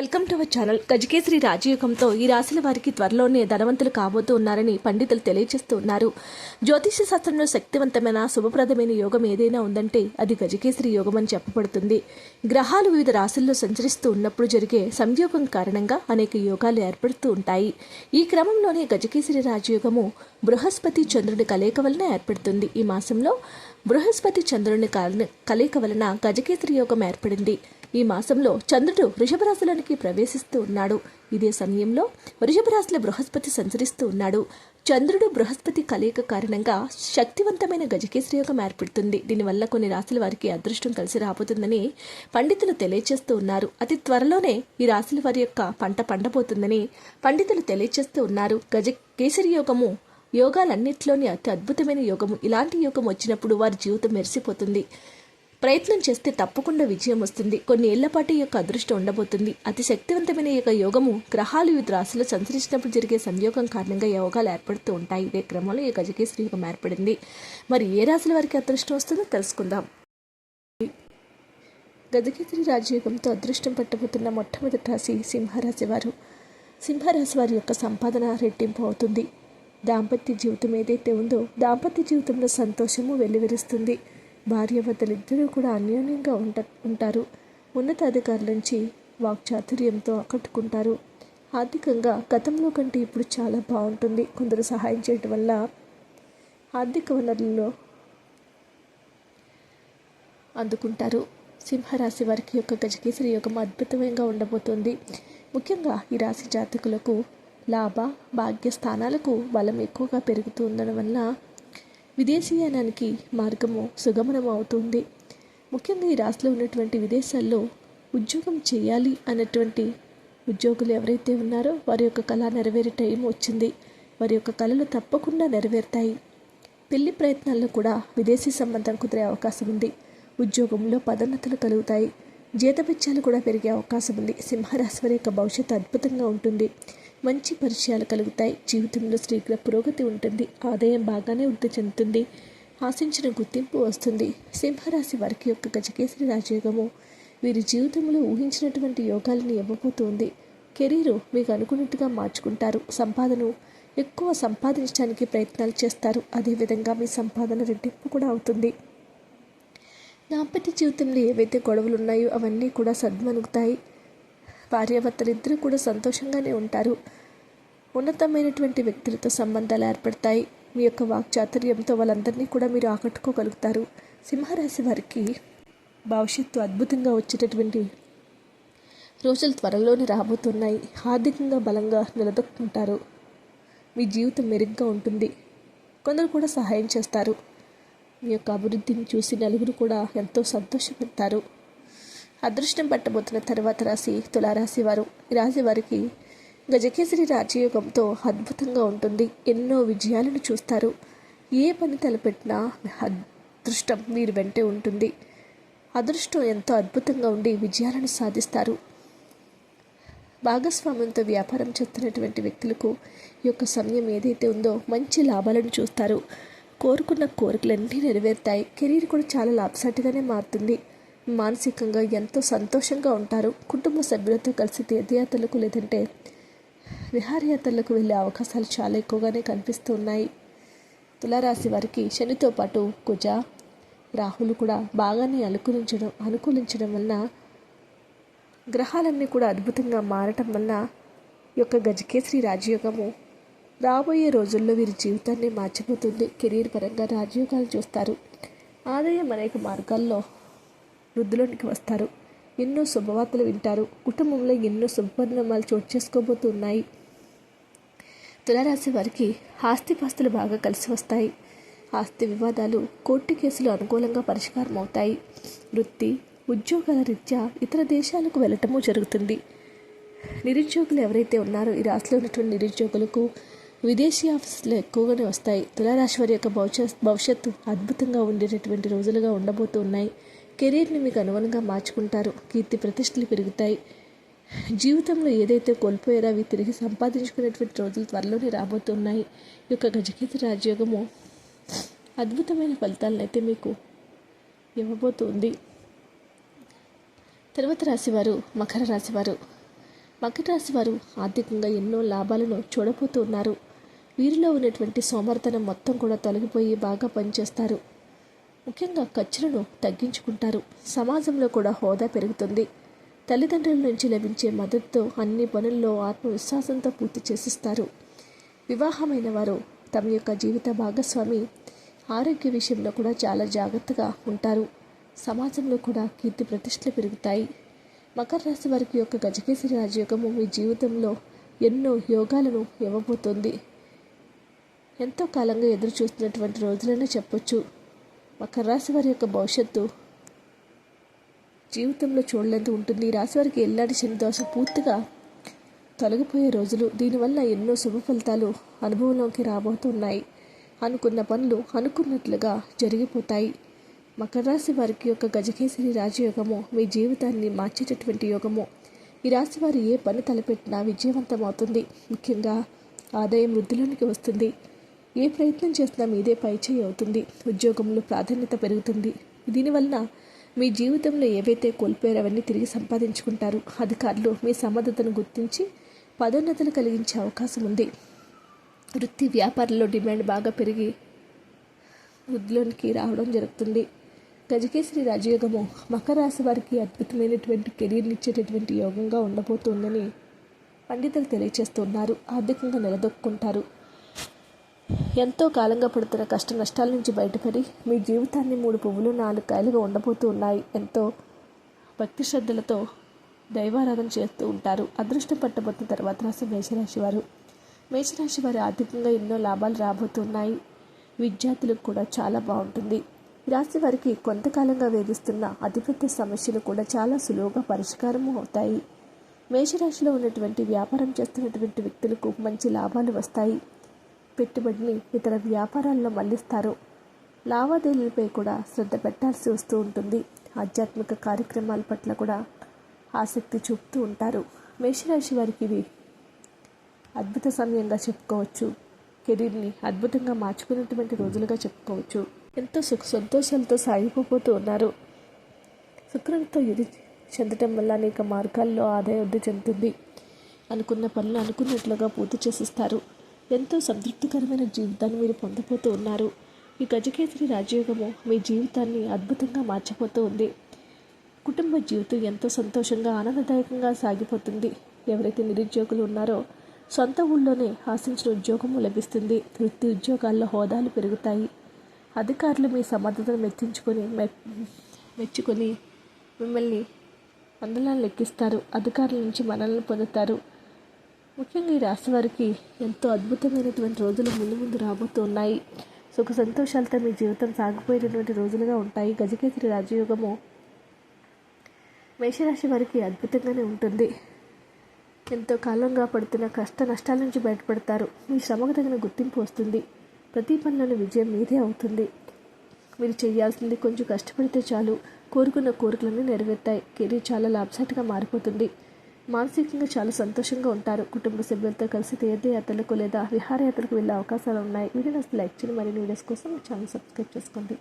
Welcome to our channel. గజకేసరి రాజయోగంతో ఈ రాశుల వారికి త్వరలోనే ధనవంతులు కాబోతూ ఉన్నారని పండితులు తెలియజేస్తూ ఉన్నారు. జ్యోతిష శాస్త్రంలో శక్తివంతమైన శుభప్రదమైన యోగం ఏదైనా ఉందంటే అది గజకేసరి యోగం అని చెప్పబడుతుంది. గ్రహాలు వివిధ రాశుల్లో సంచరిస్తూ ఉన్నప్పుడు జరిగే సంయోగం కారణంగా అనేక యోగాలు ఏర్పడుతూ ఉంటాయి. ఈ క్రమంలోనే గజకేసరి రాజయోగము బృహస్పతి చంద్రుడి కలయిక వలన ఏర్పడుతుంది. ఈ మాసంలో బృహస్పతి చంద్రుని కలయిక వలన గజకేసరి యోగం ఏర్పడింది. ఈ మాసంలో చంద్రుడు వృషభరాశులనికి ప్రవేశిస్తూ ఉన్నాడు. ఇదే సమయంలో వృషభరాశుల బృహస్పతి సంచరిస్తూ ఉన్నాడు. చంద్రుడు బృహస్పతి కలయిక కారణంగా శక్తివంతమైన గజకేసరి యోగం ఏర్పడుతుంది. దీనివల్ల కొన్ని రాశుల వారికి అదృష్టం కలిసి రాబోతుందని పండితులు తెలియచేస్తూ ఉన్నారు. అతి త్వరలోనే ఈ రాశుల వారి యొక్క పంట పండబోతుందని పండితులు తెలియచేస్తూ ఉన్నారు. గజ కేసరి యోగము యోగాలన్నింటిలోని అతి అద్భుతమైన యోగము. ఇలాంటి యోగం వచ్చినప్పుడు వారి జీవితం మెరిసిపోతుంది. ప్రయత్నం చేస్తే తప్పకుండా విజయం వస్తుంది. కొన్ని ఏళ్ళపాటు ఈ యొక్క అదృష్టం ఉండబోతుంది. అతి శక్తివంతమైన ఈ యొక్క యోగము గ్రహాలు వివిధ రాశులు సంచరించినప్పుడు జరిగే సంయోగం కారణంగా యోగాలు ఏర్పడుతూ ఉంటాయి. ఇదే క్రమంలో ఈ గజకేశ్వరి యోగం ఏర్పడింది. మరి ఏ రాశుల వారికి అదృష్టం వస్తుందో తెలుసుకుందాం. గజకేశ్వరి రాజయోగంతో అదృష్టం పట్టబోతున్న మొట్టమొదటి రాశి సింహరాశి వారు. సింహరాశి వారి యొక్క సంపాదన రెట్టింపు అవుతుంది. దాంపత్య జీవితం ఏదైతే ఉందో దాంపత్య జీవితంలో సంతోషము వెల్లివిరుస్తుంది. భార్యాభర్తలిద్దరూ కూడా అన్యోన్యంగా ఉంట ఉంటారు. ఉన్నతాధికారుల నుంచి వాక్చాతుర్యంతో ఆకట్టుకుంటారు. ఆర్థికంగా గతంలో కంటే ఇప్పుడు చాలా బాగుంటుంది. కొందరు సహాయం చేయడం వల్ల ఆర్థిక వనరుల్లో అందుకుంటారు. సింహరాశి వారికి యొక్క గజకేసరి యోగం అద్భుతంగా ఉండబోతుంది. ముఖ్యంగా ఈ రాశి జాతకులకు లాభ భాగ్య స్థానాలకు బలం ఎక్కువగా పెరుగుతూ ఉండడం వల్ల విదేశీయానానికి మార్గము సుగమనం అవుతుంది ముఖ్యంగా ఈ రాశిలో ఉన్నటువంటి విదేశాల్లో ఉద్యోగం చేయాలి అన్నటువంటి ఉద్యోగులు ఎవరైతే ఉన్నారో వారి యొక్క కళ నెరవేరే టైం వచ్చింది. వారి యొక్క కళలు తప్పకుండా నెరవేరుతాయి. పెళ్ళి ప్రయత్నాల్లో కూడా విదేశీ సంబంధం కుదిరే అవకాశం ఉంది. ఉద్యోగంలో పదోన్నతులు కలుగుతాయి. జీతభత్యాలు కూడా పెరిగే అవకాశం ఉంది. సింహరాశి వారి యొక్క భవిష్యత్తు అద్భుతంగా ఉంటుంది. మంచి పరిచయాలు కలుగుతాయి. జీవితంలో శీఘ్ర పురోగతి ఉంటుంది. ఆదాయం బాగానే వృద్ధి చెందుతుంది. ఆశించిన గుర్తింపు వస్తుంది. సింహరాశి వారికి యొక్క గజకేసరి రాజయోగము. వీరి జీవితంలో ఊహించినటువంటి యోగాలను ఇవ్వబోతోంది. కెరీరు మీకు అనుకున్నట్టుగా మార్చుకుంటారు. సంపాదన ఎక్కువ సంపాదించడానికి ప్రయత్నాలు చేస్తారు. అదేవిధంగా మీ సంపాదన రెట్టింపు కూడా అవుతుంది. దాంపత్య జీవితంలో ఏవైతే గొడవలు ఉన్నాయో అవన్నీ కూడా సద్మనుగుతాయి భార్యాభర్తలిద్దరూ కూడా సంతోషంగానే ఉంటారు. ఉన్నతమైనటువంటి వ్యక్తులతో సంబంధాలు ఏర్పడతాయి. మీ యొక్క వాక్చాతుర్యంతో వాళ్ళందరినీ కూడా మీరు ఆకట్టుకోగలుగుతారు. సింహరాశి వారికి భవిష్యత్తు అద్భుతంగా వచ్చేటటువంటి రోజులు త్వరలోనే రాబోతున్నాయి. ఆర్థికంగా బలంగా నిలదొక్కుంటారు. మీ జీవితం మెరుగ్గా ఉంటుంది. కొందరు కూడా సహాయం చేస్తారు. మీ యొక్క అభివృద్ధిని చూసి నలుగురు కూడా ఎంతో సంతోషపడతారు. అదృష్టం పట్టబోతున్న తర్వాత రాశి తులారాశి వారు. ఈ రాశి వారికి గజకేసరి రాజయోగంతో అద్భుతంగా ఉంటుంది. ఎన్నో విజయాలను చూస్తారు. ఏ పని తలపెట్టినా అదృష్టం మీరు వెంటే ఉంటుంది. అదృష్టం ఎంతో అద్భుతంగా ఉండి విజయాలను సాధిస్తారు. భాగస్వామ్యంతో వ్యాపారం చేస్తున్నటువంటి వ్యక్తులకు ఈ యొక్క సమయం ఏదైతే ఉందో మంచి లాభాలను చూస్తారు. కోరుకున్న కోరికలన్నీ నెరవేరుతాయి. కెరీర్ కూడా చాలా లాభసాటిగానే మారుతుంది. మానసికంగా ఎంతో సంతోషంగా ఉంటారు. కుటుంబ సభ్యులతో కలిసి తీర్థయాత్రలకు లేదంటే విహారయాత్రలకు వెళ్ళే అవకాశాలు చాలా ఎక్కువగానే కనిపిస్తూ ఉన్నాయి తులారాశి వారికి శనితో పాటు కుజ రాహులు కూడా బాగానే అనుకూలించడం అనుకూలించడం వలన గ్రహాలన్నీ కూడా అద్భుతంగా మారటం వల్ల యొక్క గజకేసరి రాజయోగము రాబోయే రోజుల్లో వీరి జీవితాన్ని మార్చిపోతుంది. కెరీర్ పరంగా రాజయోగాలు చూస్తారు. ఆదాయం అనేక మార్గాల్లో వృద్ధిలోనికి వస్తారు. ఎన్నో శుభవార్తలు వింటారు. కుటుంబంలో ఎన్నో శుభపరిణామాలు చోటు చేసుకోబోతున్నాయి. తులారాశి వారికి ఆస్తిపాస్తులు బాగా కలిసి వస్తాయి. ఆస్తి వివాదాలు కోర్టు కేసులు అనుకూలంగా పరిష్కారం అవుతాయి. వృత్తి ఉద్యోగాల రీత్యా ఇతర దేశాలకు వెళ్ళటము జరుగుతుంది. నిరుద్యోగులు ఎవరైతే ఉన్నారో ఈ రాశిలో ఉన్నటువంటి నిరుద్యోగులకు విదేశీ ఆఫీసులు ఎక్కువగానే వస్తాయి. తులారాశి వారి యొక్క భవిష్యత్ భవిష్యత్తు అద్భుతంగా ఉండేటటువంటి రోజులుగా ఉండబోతున్నాయి. కెరీర్ని మీకు అనుగుణంగా మార్చుకుంటారు. కీర్తి ప్రతిష్టలు పెరుగుతాయి. జీవితంలో ఏదైతే కోల్పోయారో అవి తిరిగి సంపాదించుకునేటువంటి రోజులు త్వరలోనే రాబోతున్నాయి. ఈ యొక్క గజకీర్తి రాజ్యోగము అద్భుతమైన ఫలితాలను అయితే మీకు ఇవ్వబోతుంది. తర్వాత రాశివారు మకర రాశివారు. మకర రాశి వారు ఆర్థికంగా ఎన్నో లాభాలను చూడబోతున్నారు. వీరిలో ఉన్నటువంటి సోమర్తనం మొత్తం కూడా తొలగిపోయి బాగా పనిచేస్తారు. ముఖ్యంగా ఖర్చులను తగ్గించుకుంటారు. సమాజంలో కూడా హోదా పెరుగుతుంది. తల్లిదండ్రుల నుంచి లభించే మద్దతుతో అన్ని పనుల్లో ఆత్మవిశ్వాసంతో పూర్తి చేసిస్తారు. వివాహమైన వారు తమ యొక్క జీవిత భాగస్వామి ఆరోగ్య విషయంలో కూడా చాలా జాగ్రత్తగా ఉంటారు. సమాజంలో కూడా కీర్తి ప్రతిష్టలు పెరుగుతాయి. మకర రాశి వారికి యొక్క గజకేసరి రాజయోగము మీ జీవితంలో ఎన్నో యోగాలను ఇవ్వబోతోంది. ఎంతో కాలంగా ఎదురు చూస్తున్నటువంటి రోజులనే చెప్పొచ్చు. మకర రాశి వారి యొక్క భవిష్యత్తు జీవితంలో చూడలేదు ఉంటుంది. ఈ రాశి వారికి ఎల్లాడి దోష పూర్తిగా తొలగిపోయే రోజులు. దీనివల్ల ఎన్నో శుభ ఫలితాలు అనుభవంలోకి రాబోతున్నాయి. అనుకున్న పనులు అనుకున్నట్లుగా జరిగిపోతాయి. మకర రాశి వారికి యొక్క గజకేసరి రాజయోగము మీ జీవితాన్ని మార్చేటటువంటి యోగము. ఈ రాశి వారు ఏ పని తలపెట్టినా విజయవంతమవుతుంది. ముఖ్యంగా ఆదాయం వృద్ధిలోనికి వస్తుంది. ఏ ప్రయత్నం చేసినా మీదే పైచేయి అవుతుంది. ఉద్యోగంలో ప్రాధాన్యత పెరుగుతుంది. దీనివల్ల మీ జీవితంలో ఏవైతే కోల్పోయారో అవన్నీ తిరిగి సంపాదించుకుంటారు. అధికారులు మీ సమర్థతను గుర్తించి పదోన్నతులు కలిగించే అవకాశం ఉంది. వృత్తి వ్యాపారంలో డిమాండ్ బాగా పెరిగి వృద్ధిలోనికి రావడం జరుగుతుంది. గజకేశ్వరి రాజయోగము మకర రాశి వారికి అద్భుతమైనటువంటి కెరీర్ని ఇచ్చేటటువంటి యోగంగా ఉండబోతోందని పండితులు తెలియచేస్తున్నారు ఆర్థికంగా నిలదొక్కుంటారు. ఎంతో కాలంగా పడుతున్న కష్ట నష్టాల నుంచి బయటపడి మీ జీవితాన్ని మూడు పువ్వులు నాలుగు కాయలుగా ఉండబోతూ ఉన్నాయి. ఎంతో భక్తి శ్రద్ధలతో దైవారాధన చేస్తూ ఉంటారు. అదృష్టం పట్టబోతున్న తర్వాత రాశి మేషరాశి వారు. మేషరాశి వారి ఆర్థికంగా ఎన్నో లాభాలు రాబోతున్నాయి. విద్యార్థులకు కూడా చాలా బాగుంటుంది. రాశి వారికి కొంతకాలంగా వేధిస్తున్న అతిపెద్ద సమస్యలు కూడా చాలా సులువుగా పరిష్కారం అవుతాయి. మేషరాశిలో ఉన్నటువంటి వ్యాపారం చేస్తున్నటువంటి వ్యక్తులకు మంచి లాభాలు వస్తాయి. పెట్టుబడిని ఇతర వ్యాపారాల్లో మళ్ళిస్తారు. లావాదేవీలపై కూడా శ్రద్ధ పెట్టాల్సి వస్తూ ఉంటుంది. ఆధ్యాత్మిక కార్యక్రమాల పట్ల కూడా ఆసక్తి చూపుతూ ఉంటారు. మేషరాశి వారికి ఇవి అద్భుత సమయంగా చెప్పుకోవచ్చు. కెరీర్ని అద్భుతంగా మార్చుకున్నటువంటి రోజులుగా చెప్పుకోవచ్చు. ఎంతో సుఖ సంతోషాలతో సాగిపోతూ ఉన్నారు. శుక్రంతో ఇది చెందటం వల్ల అనేక మార్గాల్లో ఆదాయ వృద్ధి చెందుతుంది. అనుకున్న పనులు అనుకున్నట్లుగా పూర్తి చేసిస్తారు. ఎంతో సంతృప్తికరమైన జీవితాన్ని మీరు పొందబోతూ ఉన్నారు. ఈ గజకేసరి రాజయోగము మీ జీవితాన్ని అద్భుతంగా మార్చిపోతూ ఉంది. కుటుంబ జీవితం ఎంతో సంతోషంగా ఆనందదాయకంగా సాగిపోతుంది. ఎవరైతే నిరుద్యోగులు ఉన్నారో సొంత ఊళ్ళోనే ఆశించిన ఉద్యోగము లభిస్తుంది. వృత్తి ఉద్యోగాల్లో హోదాలు పెరుగుతాయి. అధికారులు మీ సమర్థతను మెచ్చించుకొని మెచ్చుకొని మిమ్మల్ని వందలను లెక్కిస్తారు అధికారుల నుంచి మనల్ని పొందుతారు. ముఖ్యంగా ఈ రాశి వారికి ఎంతో అద్భుతమైనటువంటి రోజులు ముందు ముందు రాబోతున్నాయి. సుఖ సంతోషాలతో మీ జీవితం సాగిపోయేటటువంటి రోజులుగా ఉంటాయి. గజకేసరి రాజయోగము మేషరాశి వారికి అద్భుతంగానే ఉంటుంది. ఎంతో కాలంగా పడుతున్న కష్ట నష్టాల నుంచి బయటపడతారు. మీ శ్రమకు తగిన గుర్తింపు వస్తుంది. ప్రతి పనిలోని విజయం మీదే అవుతుంది. మీరు చేయాల్సింది కొంచెం కష్టపడితే చాలు. కోరుకున్న కోరికలన్నీ నెరవేర్తాయి. కెరీర్ చాలా లాభసాటిగా మారిపోతుంది. మానసికంగా చాలా సంతోషంగా ఉంటారు. కుటుంబ సభ్యులతో కలిసి తీర్థయాత్రలకు లేదా విహారయాత్రలకు వెళ్ళే అవకాశాలు ఉన్నాయి. వీడియోస్ లైక్ చేయండి. మరిన్ని వీడియోస్ కోసం ఛానల్ సబ్స్క్రైబ్ చేసుకోండి.